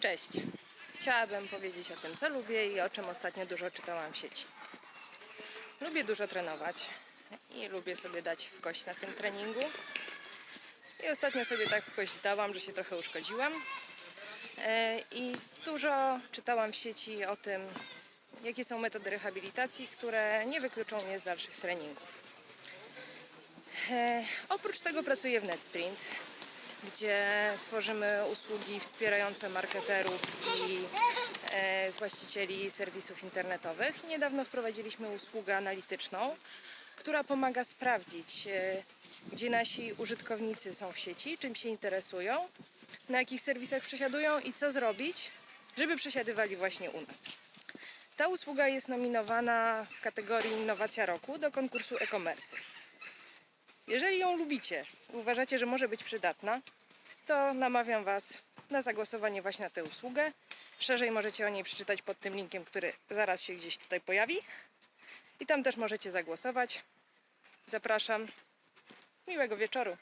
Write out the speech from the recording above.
Cześć. Chciałabym powiedzieć o tym, co lubię i o czym ostatnio dużo czytałam w sieci. Lubię dużo trenować i lubię sobie dać w kość na tym treningu. I ostatnio sobie tak w kość dałam, że się trochę uszkodziłam. E, I dużo czytałam w sieci o tym, jakie są metody rehabilitacji, które nie wykluczą mnie z dalszych treningów. E, oprócz tego pracuję w NetSprint, gdzie tworzymy usługi wspierające marketerów i e, właścicieli serwisów internetowych. Niedawno wprowadziliśmy usługę analityczną, która pomaga sprawdzić, e, gdzie nasi użytkownicy są w sieci, czym się interesują, na jakich serwisach przesiadują i co zrobić, żeby przesiadywali właśnie u nas. Ta usługa jest nominowana w kategorii Innowacja Roku do konkursu e-commerce. Jeżeli ją lubicie uważacie, że może być przydatna, to namawiam Was na zagłosowanie właśnie na tę usługę. Szerzej możecie o niej przeczytać pod tym linkiem, który zaraz się gdzieś tutaj pojawi. I tam też możecie zagłosować. Zapraszam. Miłego wieczoru.